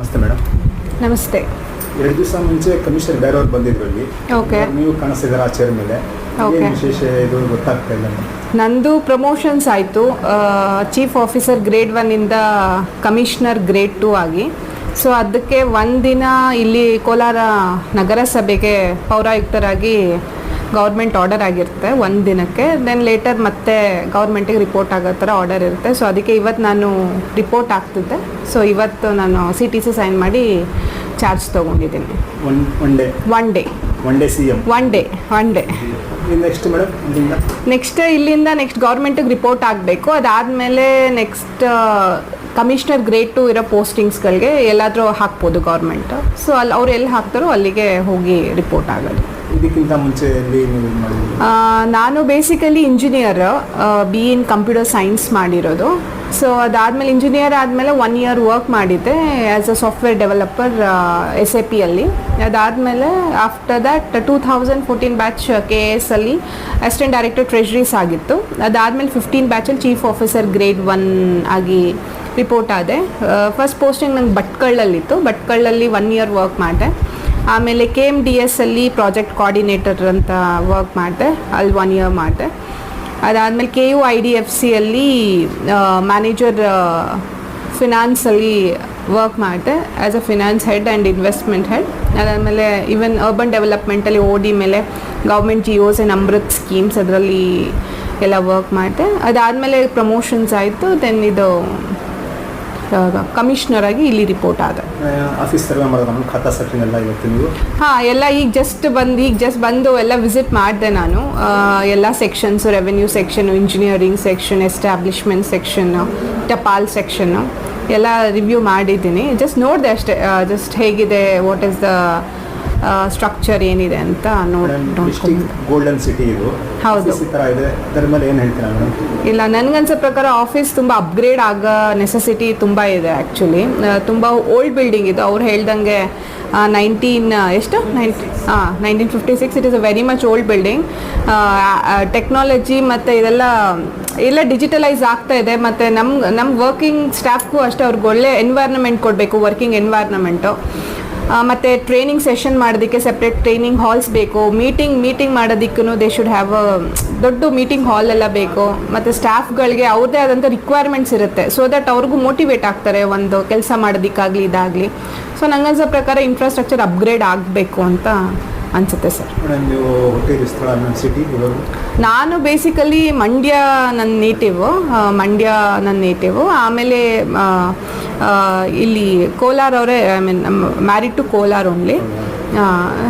ನಮಸ್ತೆ ಮೇಡಮ್. ನಮಸ್ತೆ. ಎರಡು ದಿವಸ ಮುಂಚೆ ಕಮಿಷನರ್ ಬೇರೆಯವ್ರು ಬಂದಿದ್ರು ಇಲ್ಲಿ. Okay. ನೀವು ಕಾಣಿಸಿದಾರ ಆ ಚೇರ್ ಮೇಲೆ. ಏನು ವಿಶೇಷ ಇದು ಗೊತ್ತಾಗ್ತಾ ಇಲ್ಲ ನಂದು ಪ್ರಮೋಷನ್ಸ್ ಆಯಿತು. ಚೀಫ್ ಆಫೀಸರ್ ಗ್ರೇಡ್ ಒನ್ನಿಂದ ಕಮಿಷನರ್ ಗ್ರೇಡ್ ಟೂ ಆಗಿ. ಸೊ ಅದಕ್ಕೆ ಒಂದಿನ ಇಲ್ಲಿ ಕೋಲಾರ ನಗರಸಭೆಗೆ ಪೌರಾಯುಕ್ತರಾಗಿ ಗೌರ್ಮೆಂಟ್ ಆರ್ಡರ್ ಆಗಿರುತ್ತೆ ಒಂದು ದಿನಕ್ಕೆ. ದೆನ್ ಲೇಟರ್ ಮತ್ತೆ ಗೌರ್ಮೆಂಟಿಗೆ ರಿಪೋರ್ಟ್ ಆಗೋ ಥರ ಆರ್ಡರ್ ಇರುತ್ತೆ. ಸೊ ಅದಕ್ಕೆ ಇವತ್ತು ನಾನು ರಿಪೋರ್ಟ್ ಆಗ್ತಿದ್ದೆ. ಸೊ ಇವತ್ತು ನಾನು ಸಿ ಟಿ ಸಿ ಸೈನ್ ಮಾಡಿ ಚಾರ್ಜ್ ತೊಗೊಂಡಿದ್ದೀನಿ. One day one day one day C M one day one day next madam ಇಲ್ಲಿಂದ? ನೆಕ್ಸ್ಟ್ ಇಲ್ಲಿಂದ ನೆಕ್ಸ್ಟ್ ಗೌರ್ಮೆಂಟಿಗೆ ರಿಪೋರ್ಟ್ ಆಗಬೇಕು. ಅದಾದಮೇಲೆ ನೆಕ್ಸ್ಟ್ ಕಮಿಷನರ್ ಗ್ರೇಡ್ ಟು ಇರೋ ಪೋಸ್ಟಿಂಗ್ಸ್ಗಳಿಗೆ ಎಲ್ಲಾದರೂ ಹಾಕ್ಬೋದು ಗೌರ್ಮೆಂಟ್ ಸೊ ಅಲ್ಲಿ ಅವ್ರು ಎಲ್ಲಿ ಹಾಕ್ತಾರೋ ಅಲ್ಲಿಗೆ ಹೋಗಿ ರಿಪೋರ್ಟ್ ಆಗೋದು. ಇದಕ್ಕಿಂತ ಮುಂಚೆ ನಾನು basically engineer B in computer science ಮಾಡಿರೋದು. ಸೊ ಅದಾದಮೇಲೆ ಇಂಜಿನಿಯರ್ ಆದಮೇಲೆ ಒನ್ ಇಯರ್ ವರ್ಕ್ ಮಾಡಿದ್ದೆ as a software developer S A ಪಿಯಲ್ಲಿ ಅದಾದಮೇಲೆ after that two thousand fourteen batch K S ಅಲ್ಲಿ ಅಸಿಸ್ಟೆಂಟ್ ಡೈರೆಕ್ಟರ್ ಟ್ರೆಜರೀಸ್ ಆಗಿತ್ತು. ಅದಾದಮೇಲೆ ಫಿಫ್ಟೀನ್ ಬ್ಯಾಚಲ್ಲಿ ಚೀಫ್ ಆಫೀಸರ್ ಗ್ರೇಡ್ ಒನ್ ಆಗಿ ರಿಪೋರ್ಟ್ ಆದೆ. ಫಸ್ಟ್ ಪೋಸ್ಟಿಂಗ್ ನಂಗೆ ಭಟ್ಕಳ್ಳಲ್ಲಿತ್ತು. ಭಟ್ಕಳ್ಳಲ್ಲಿ ಒನ್ ಇಯರ್ ವರ್ಕ್ ಮಾಡಿದೆ. ಆಮೇಲೆ ಕೆ ಎಂ ಡಿ ಎಸ್ ಅಲ್ಲಿ ಪ್ರಾಜೆಕ್ಟ್ ಕೋಆರ್ಡಿನೇಟರ್ ಅಂತ ವರ್ಕ್ ಮಾಡಿದೆ, ಅಲ್ಲಿ ಒನ್ ಇಯರ್ ಮಾಡಿದೆ. ಅದಾದಮೇಲೆ K U I D F ಸಿಯಲ್ಲಿ ಮ್ಯಾನೇಜರ್ ಫಿನಾನ್ಸಲ್ಲಿ ವರ್ಕ್ ಮಾಡಿದೆ as a finance head and investment head ಅದಾದಮೇಲೆ ಈವನ್ ಅರ್ಬನ್ ಡೆವಲಪ್ಮೆಂಟಲ್ಲಿ ಓ ಡಿ ಮೇಲೆ government G O's and Amrut schemes ಅದರಲ್ಲಿ ಎಲ್ಲ ವರ್ಕ್ ಮಾಡಿದೆ. ಅದಾದಮೇಲೆ ಪ್ರಮೋಷನ್ಸ್ ಆಯಿತು ದೆನ್ ಇದು ಕಮಿಷ್ನರ್ ಆಗಿ ಇಲ್ಲಿ ರಿಪೋರ್ಟ್ ಆದ. ಆಫೀಸ್ ಸರ್ವೆ ಮಾಡೋದು ನಮ್ಮ ಖಾತಾ ಸೆಕ್ಷನ್ ಎಲ್ಲ ಇವತ್ತು ನೀವು? ಹಾಂ ಎಲ್ಲ ಈಗ ಜಸ್ಟ್ ಬಂದು ಈಗ ಜಸ್ಟ್ ಬಂದು ಎಲ್ಲ ವಿಸಿಟ್ ಮಾಡಿದೆ ನಾನು. ಎಲ್ಲ sections revenue section engineering section establishment section ಟಪಾಲ್ section ಎಲ್ಲ ರಿವ್ಯೂ ಮಾಡಿದ್ದೀನಿ. ಜಸ್ಟ್ ನೋಡಿದೆ ಅಷ್ಟೇ ಜಸ್ಟ್ ಹೇಗಿದೆ ವಾಟ್ ಇಸ್ ದ ಸ್ಟ್ರಕ್ಚರ್ ಏನಿದೆ ಅಂತ ನೋಡ್ ಗೋಲ್ಡನ್ ಸಿಟಿ ಇದು. ಹೌದು. ಇಲ್ಲ ನನಗನ್ಸೋ ಪ್ರಕಾರ ಆಫೀಸ್ ತುಂಬ ಅಪ್ಗ್ರೇಡ್ ಆಗೋ ನೆಸೆಸಿಟಿ ತುಂಬ ಇದೆ ಆ್ಯಕ್ಚುಲಿ ತುಂಬ ಓಲ್ಡ್ ಬಿಲ್ಡಿಂಗ್ ಇದು. ಅವ್ರು ಹೇಳ್ದಂಗೆ ನೈನ್ಟೀನ್ ಎಷ್ಟು? ನೈನ್ಟಿ ಹಾಂ nineteen fifty six it is a very much old building technology ಮತ್ತು ಇದೆಲ್ಲ ಎಲ್ಲ ಡಿಜಿಟಲೈಸ್ ಆಗ್ತಾ ಇದೆ. ಮತ್ತು ನಮ್ಮ ನಮ್ಮ ವರ್ಕಿಂಗ್ ಸ್ಟಾಫ್ಗೂ ಅಷ್ಟೇ ಅವ್ರಿಗೆ ಒಳ್ಳೆ ಎನ್ವೈರ್ನಮೆಂಟ್ ಕೊಡಬೇಕು ವರ್ಕಿಂಗ್ ಎನ್ವೈರ್ನಮೆಂಟು ಮತ್ತು ಟ್ರೈನಿಂಗ್ ಸೆಷನ್ ಮಾಡೋದಕ್ಕೆ ಸಪ್ರೇಟ್ ಟ್ರೈನಿಂಗ್ ಹಾಲ್ಸ್ ಬೇಕು. ಮೀಟಿಂಗ್ ಮೀಟಿಂಗ್ ಮಾಡೋದಕ್ಕೂ ದೇ ಶುಡ್ ಹ್ಯಾವ್ ಅ ದೊಡ್ಡ ಮೀಟಿಂಗ್ ಹಾಲ್ ಎಲ್ಲ ಬೇಕು. ಮತ್ತು ಸ್ಟಾಫ್ಗಳಿಗೆ ಅವ್ರದೇ ಆದಂಥ ರಿಕ್ವೈರ್ಮೆಂಟ್ಸ್ ಇರುತ್ತೆ. ಸೊ ದಟ್ ಅವ್ರಿಗೂ ಮೋಟಿವೇಟ್ ಆಗ್ತಾರೆ ಒಂದು ಕೆಲಸ ಮಾಡೋದಕ್ಕಾಗಲಿ ಇದಾಗಲಿ. ಸೊ ನಂಗನ್ಸೋ ಪ್ರಕಾರ ಇನ್ಫ್ರಾಸ್ಟ್ರಕ್ಚರ್ ಅಪ್ಗ್ರೇಡ್ ಆಗಬೇಕು ಅಂತ ಅನ್ಸುತ್ತೆ ಸರ್ ನಾನು ಬೇಸಿಕಲಿ ಮಂಡ್ಯ ನನ್ನ ನೇಟಿವ್ ಮಂಡ್ಯ ನನ್ನ ನೇಟಿವ್ ಆಮೇಲೆ ಇಲ್ಲಿ ಕೋಲಾರ್ ಅವರೇ I mean married to Kolar only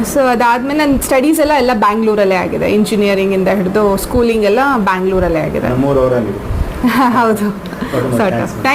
so ಅದಾದಮೇಲೆ ನನ್ನ ಸ್ಟಡೀಸ್ ಎಲ್ಲ ಎಲ್ಲ ಬ್ಯಾಂಗ್ಳೂರಲ್ಲೇ ಆಗಿದೆ. ಇಂಜಿನಿಯರಿಂಗಿಂದ ಹಿಡಿದು ಸ್ಕೂಲಿಂಗ್ ಎಲ್ಲ ಬ್ಯಾಂಗ್ಳೂರಲ್ಲೇ ಆಗಿದೆ. ಹೌದು. ತುಂಬ ಸರ್ thanks.